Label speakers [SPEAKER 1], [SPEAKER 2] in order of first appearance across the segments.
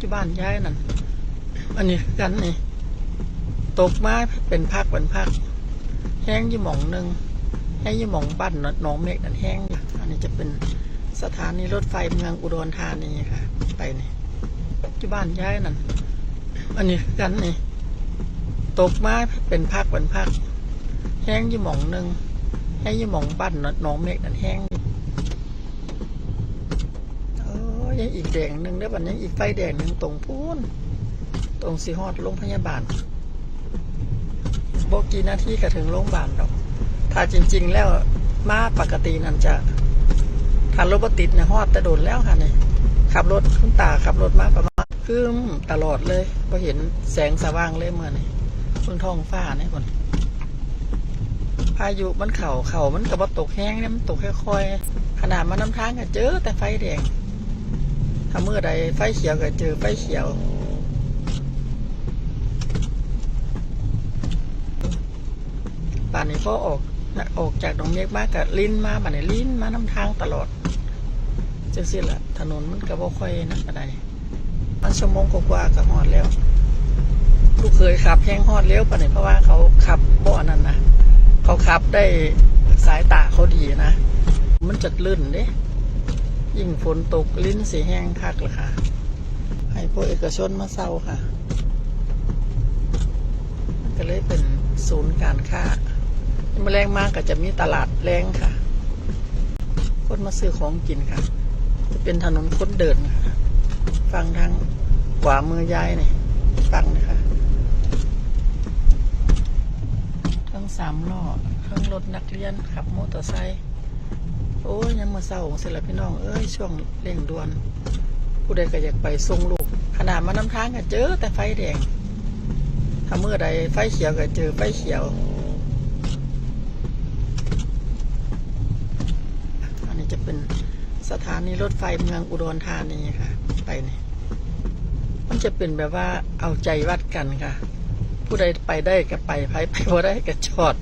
[SPEAKER 1] ที่บ้านย้ายนั่นอันนี้คือกันนี่ ตกมาเป็นพักเป็นพักแห้งยี่หม่องหนึ่งแห้งยี่หม่องบ้านหนองเมฆนั่นแห้งอันนี้จะเป็นสถานีรถไฟเมืองอุดรธานีค่ะไปนี่ที่บ้านย้ายนั่นอันนี้คือกันนี่ ตกมาเป็นพักเป็นพักแห้งยี่หม่องหนึ่งแห้งยี่หม่องบ้านหนองเมฆนั่นแห้งอยู่เออ ยังอีกแดงหนึ่งได้บัดนี้อีกไฟแดงหนึ่งตรงพูนตรงสีฮอดโรงพยาบาลบอกกี่นาทีก็ถึงโรงพยาบาลดอก ถ้าจริง ๆ แล้วมาปกตินั่นจะถ้ารถติดเนี่ยฮอดแต่โดนแล้วค่ะเนี่ยขับรถคุณตาขับรถมาประมาณคืมตลอดเลยพอเห็นแสงสว่างเลยเมื่อนี่บนท้องฟ้าเนี่ยคนพายุมันเข่าเข่ามันกับตกแห้งเนี่ยมันตกค่อยๆขนาดมาน้ำทางก็เจอแต่ไฟแดง ถ้าเมื่อใดไฟเขียวก็เจอไฟเขียว ป่านนี้พ่อออกนะออกจากดงเมฆมากกับลิ้นมาป่านนี้ลิ้นมาน้ำทางตลอดจังสิละถนนมันก็บ่ค่อยนักอะไรมันชั่วโมงกว่าๆก็ฮอดแล้ว ลูกเคยขับแห้งฮอดเร็วป่านนี้เพราะว่าเขาขับบ่อนั่นนะเขาขับได้สายตาเขาดีนะ มันจัดลื่นเด้ ยิ่งฝนตกลิ้นสีแห้งคักเลยค่ะ ให้พวกเอกชนมาเศร้าค่ะ ก็เลยเป็นศูนย์การค้าเมื่อแรงมากก็จะมีตลาดแรงค่ะ คนมาซื้อของกินค่ะ จะเป็นถนนคนเดินค่ะ ฟังทางขวามือยายนี่ฟังนะคะทั้งสามล้อทั้งรถนักเรียนขับมอเตอร์ไซค์ โอ้ยยังมาเศร้าของเสร็จแล้วพี่น้องเอ้ยช่วงเร่งด่วน ผู้ใดก็อยากไปส่งลูก ขนาดมาน้ำทางก็เจอแต่ไฟแดง ถ้าเมื่อใดไฟเขียวก็เจอไฟเขียวอันนี้จะเป็นสถานีรถไฟเมืองอุดรธานีค่ะ ไปนี่มันจะเป็นแบบว่าเอาใจวัดกันค่ะ ผู้ใดไปได้ก็ไปไปไปบ่ได้ก็จอด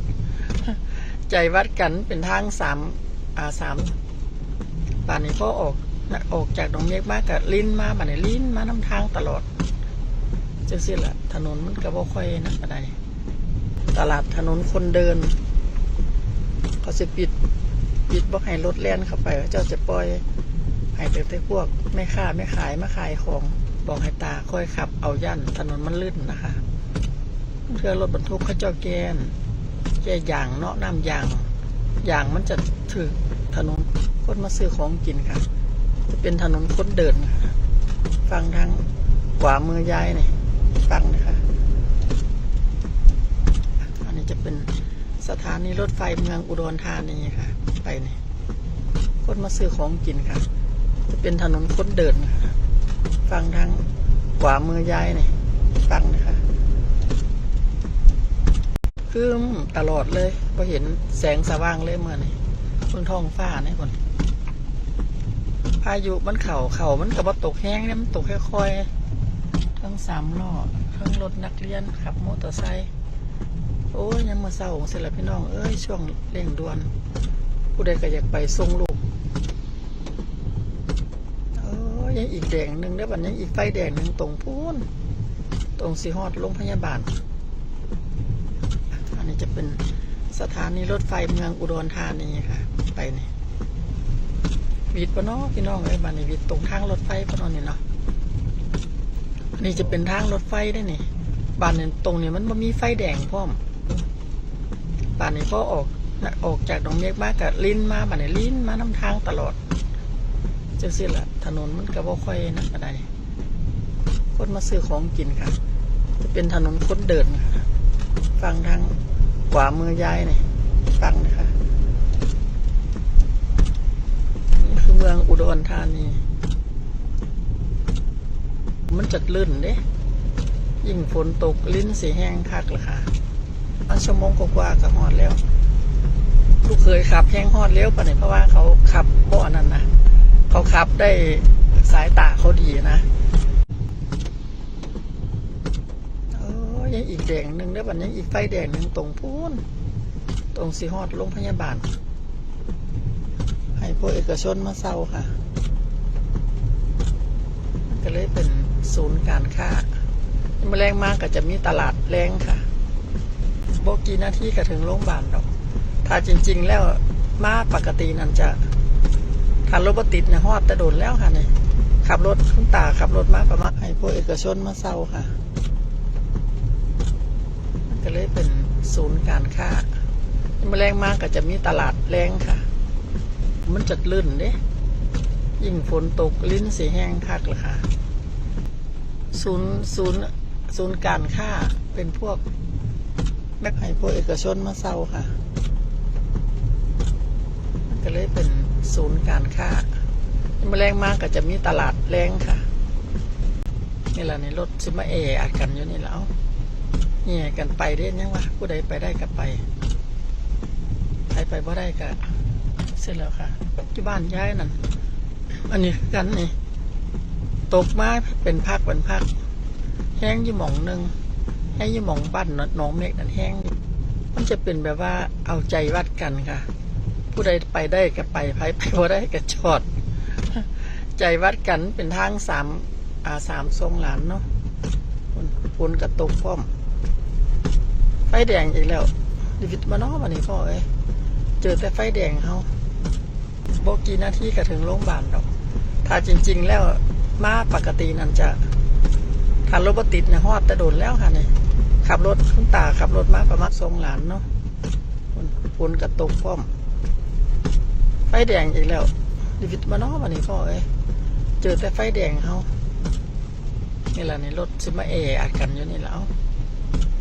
[SPEAKER 1] ใจวัดกันเป็นทางสาม อ่าสามป่านนี้พอออกออกจากดงเมฆมากกับลิ้นมาป่านนี้ลิ้นมาน้ำทางตลอดจังสิละถนนมันก็บ่ค่อยนักอะไรตลาดถนนคนเดินเขาจะปิดปิดบ่ให้รถแล่นเข้าไปเจ้าจะปล่อยให้แต่แต่พวกแม่ค้าแม่ขายมาขายของบอกให้ตาค่อยขับ เอาย่านถนนมันลื่นนะคะเพื่อรถบรรทุกเขาเจ้าแกนแกยางเนาะน้ำยางยางมันจะถึง มาซื้อของกินค่ะ จะเป็นถนนคนเดินค่ะฟังทางขวามือยายนี่ฟังนะคะ อันนี้จะเป็นสถานีรถไฟเมืองอุดรธานีค่ะ ไปนี่คนมาซื้อของกินค่ะ จะเป็นถนนคนเดินค่ะฟังทางขวามือยายนี่ฟังนะคะคือตลอดเลยพอเห็นแสงสว่างเลยเมื่อนี่บนท้องฟ้าเนี่ยคน พายุมันเข่าเข่ามันกับว่าตกแห้งเนี่ยมันตกค่อยๆทั้งสามล้อทั้งรถนักเรียนขับมอเตอร์ไซค์โอ้ยยังมาเศร้าเสร็จแล้วพี่น้องเอ้ยช่วงเร่งด่วน ผู้ใดก็อยากไปส่งลูกโอ้ยยังอีกแดงหนึ่งได้อบัดนี้อีกไฟแดงหนึ่งตรงพูนตรงสีฮอดโรงพยาบาล อันนี้จะเป็นสถานีรถไฟเมืองอุดรธานีค่ะ ไปนี่ วิทย์ปะเนาะพี่น้องเอ้ยบ้านนี้วิทย์ตรงทางรถไฟปะเนาะนี่เนาะนี่จะเป็นทางรถไฟได้นี่บ้านนี้ตรงนี้มันบ่มีไฟแดงพร้อมบ้านนี้พอออกออกจากดงเมฆมากกับลิ้นมาบ้านนี้ลิ้นมาน้ำทางตลอดจังสิละถนนมันก็บ่ค่อยนักอะไรคนมาซื้อของกินค่ะ จะเป็นถนนคนเดินค่ะ ฟังทางขวามือยายนี่ฟังนะคะนี่คือ เมืองอุดรธานี มันจัดลื่นเด้ ยิ่งฝนตกลิ้นสีแห้งคักเลยค่ะมันชั่วโมงกว่าก็ฮอดแล้ว ลูกเคยขับแห้งฮอดเร็วปะเนี่ยเพราะว่าเขาขับบ่อนั่นนะเขาขับได้สายตาเขาดีนะโอ้ยังอีกแดงหนึ่งได้อบัดยังอีกไฟแดงหนึ่งตรงพูนตรงสีฮอดโรงพยาบาล ให้พวกเอกชนมาเศร้าค่ะ ก็เลยเป็นศูนย์การค้าเมื่อแรงมากก็จะมีตลาดแรงค่ะโบกี่นาที่ก็ถึงโรงพยาบาลดอก ถ้าจริง ๆ แล้วมาปกตินั่นจะถ้ารถบติดเนี่ยฮอดแต่โดนแล้วค่ะเนี่ยขับรถคุณตาขับรถมาประมาณให้พวกเอกชนมาเศร้าค่ะ ก็เลยเป็นศูนย์การค้าเมื่อแรงมากก็จะมีตลาดแรงค่ะ มันจัดลื่นเด้ยิ่งฝนตกลิ้นเสียแห้งคักเลยค่ะ ศูนย์ศูนย์ศูนย์การค้าเป็นพวกแม่ให้พวกเอกชนมาเศร้าค่ะ ก็เลยเป็นศูนย์การค้าเมื่อแรงมากก็จะมีตลาดแรงค่ะ นี่แหละในรถซิมาเออัดกันอยู่นี่แล้วเนี่ยกันไปเด้ยังวะผู้ใดไปได้ก็ไป ใครไปบ่ได้ก็ ร็จแล้วค่ะที่บ้านย้ายนั่นอันนี้กันนี่ตกมาเป็นพักเป็นพักแห้งยู่หม่องหนึ่งแห้งยู่หม่องบ้านน้องเมฆนั่นแห้งมันจะเป็นแบบว่าเอาใจวัดกันค่ะ ผู้ใดไปได้ก็ไปไปไปบ่ได้ก็จอด ใจวัดกันเป็นทางสามอาสามทรงหลานเนาะฝนฝนกระตกพร้อมไฟแดงอีกแล้วดิวิตมาเนาะวันนี้พ่อเอ้ยเจอแต่ไฟแดงเขา บกี่นาทีก็ถึงโรงพยาบาลดอก ถ้าจริง ๆ แล้วมาปกตินั่นจะถ้ารถบติดเนี่ยฮอดแต่โดนแล้วค่ะเนี่ยขับรถคุณตาขับรถมาประมาณทรงหลานเนาะฝนฝนกระตกพร้อมไฟแดงอีกแล้วดิวิตมาเนาะวันนี้พ่อเอ้ยเจอแต่ไฟแดงเขานี่แหละในรถซิมาเออัดกันอยู่นี่แล้ว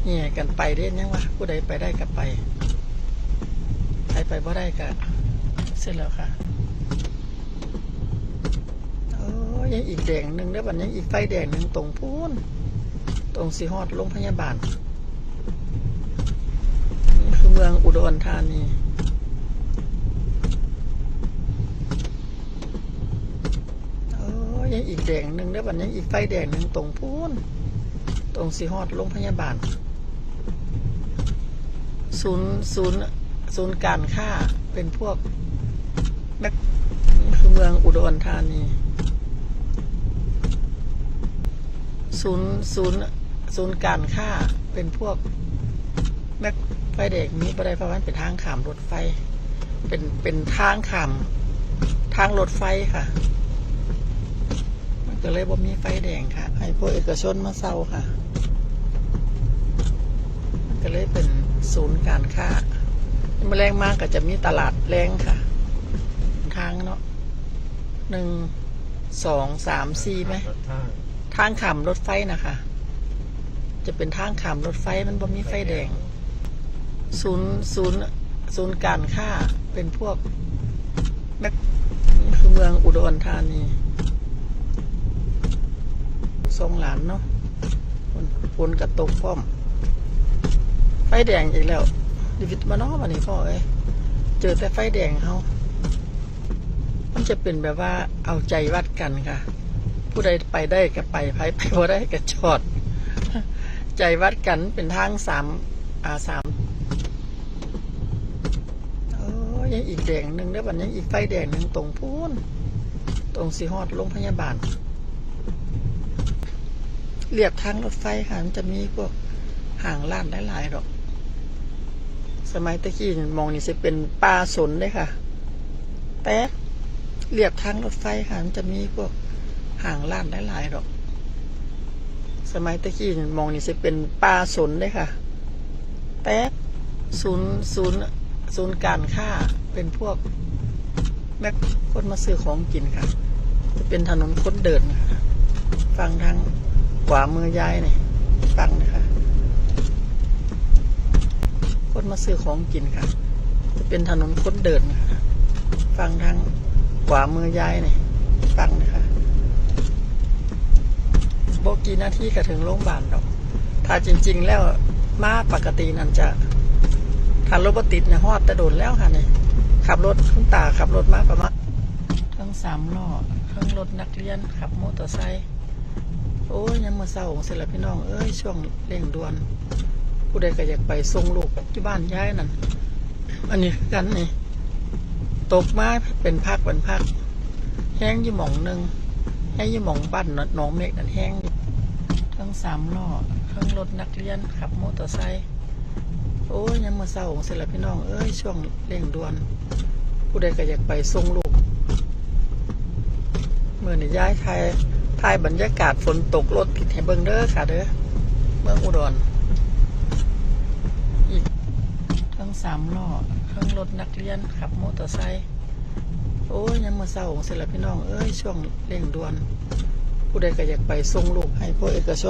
[SPEAKER 1] เนี่ยกันไปเด้ยังวะผู้ใดไปได้ก็ไปใครไปบ่ได้ก็ ร็จแล้วค่ะ โอ้ยังอีกแดงหนึ่งแล้วบัดยังอีกไฟแดงหนึ่งตรงพูนตรงสีฮอดโรงพยาบาล นี่คือเมืองอุดรธานีโอ้ยังอีกแดงหนึ่งแล้วบัดยังอีกไฟแดงหนึ่งตรงพูนตรงสีฮอดโรงพยาบาล ศูนย์ศูนย์ศูนย์การค้าเป็นพวก แม่นี่คือเมืองอุดรธานีศูนย์ศูนย์ศูนย์การค้าเป็นพวกแม่ไฟแดงมีประเดี๋ยวมันเป็นทางขามรถไฟ เป็นเป็นทางขามทางรถไฟค่ะ มันก็เลยบ่มีไฟแดงค่ะให้พวกเอกชนมาเศร้าค่ะ มันก็เลยเป็นศูนย์การค้าเมื่อแรงมากก็จะมีตลาดแรงค่ะ ทางเนาะหนึ่งสองสามสี่ไหมทางขามรถไฟนะคะ จะเป็นทางขามรถไฟมันบ่มีไฟแดง ศูนย์ศูนย์ศูนย์การค้าเป็นพวกแม่นี่คือเมืองอุดรธานีทรงหลานเนาะฝนฝนกระตกพร้อม ไฟแดงอีกแล้วดิวิตมาเนาะวันนี้พ่อเอ้ยเจอแต่ไฟแดงเขา มันจะเป็นแบบว่าเอาใจวัดกันค่ะ ผู้ใดไปได้ก็ไปไปไปบ่ได้ก็จอด ใจวัดกันเป็นทางสามอาสามโอ้ยังอีกแดงหนึ่งแล้วบัดยังอีกไฟแดงหนึ่งตรงพูนตรงสีฮอดโรงพยาบาลเรียบทางรถไฟค่ะมันจะมีพวกห่างล้านหลายๆดอก สมัยตะกี้มองนี่จะเป็นป่าสนเลยค่ะแต่ เรียบทางรถไฟค่ะมันจะมีพวกห่างล้านหลายๆดอก สมัยตะกี้มองนี่จะเป็นป่าสนเลยค่ะ แต่ศูนย์ศูนย์ศูนย์การค้าเป็นพวกแม่คนมาซื้อของกินค่ะ จะเป็นถนนคนเดินค่ะฟังทางขวามือย้ายนี่ฟังนะคะ คนมาซื้อของกินค่ะ จะเป็นถนนคนเดินค่ะ ฟังทาง ขวามือย้ายนี่ฟังนะคะโบกี่นาที่ก็ถึงโรงพยาบาลดอก ถ้าจริง ๆ แล้วมาปกตินั่นจะถ้ารถบติดเนี่ยฮอดแต่โดนแล้วค่ะเนี่ยขับรถคุณตาขับรถมาประมาณทั้งสามล้อทั้งรถนักเรียนขับมอเตอร์ไซค์โอ้ยยังมาเศร้าเสร็จแล้วพี่น้องเอ้ยช่วงเร่งด่วน ผู้ใดก็อยากไปส่งลูกที่บ้านย้ายนั่นอันนี้กันนี่ ตกมาเป็นพักเป็นพัก แห้งยู่หม่องหนึ่งแห้งยู่หม่องบ้านน้องเมฆนั่นแห้งทั้งสามล้อทั้งรถนักเรียนขับมอเตอร์ไซค์โอ้ยยังมาเศร้าเสร็จแล้วพี่น้องเอ้ยช่วงเร่งด่วน ผู้ใดก็อยากไปส่งลูกเมื่อนี่ย้ายไทยทายบรรยากาศฝนตกรถผิดให้เบิ่งเด้อค่ะเด้อเมืองอุดรอีกทั้งสามล้อ ทั้งรถนักเรียนขับมอเตอร์ไซค์โอ้ยยังมาเศร้าเสร็จแล้วพี่น้องเอ้ยช่วงเร่งด่วน ผู้ใดก็อยากไปส่งลูกให้พวกเอกชน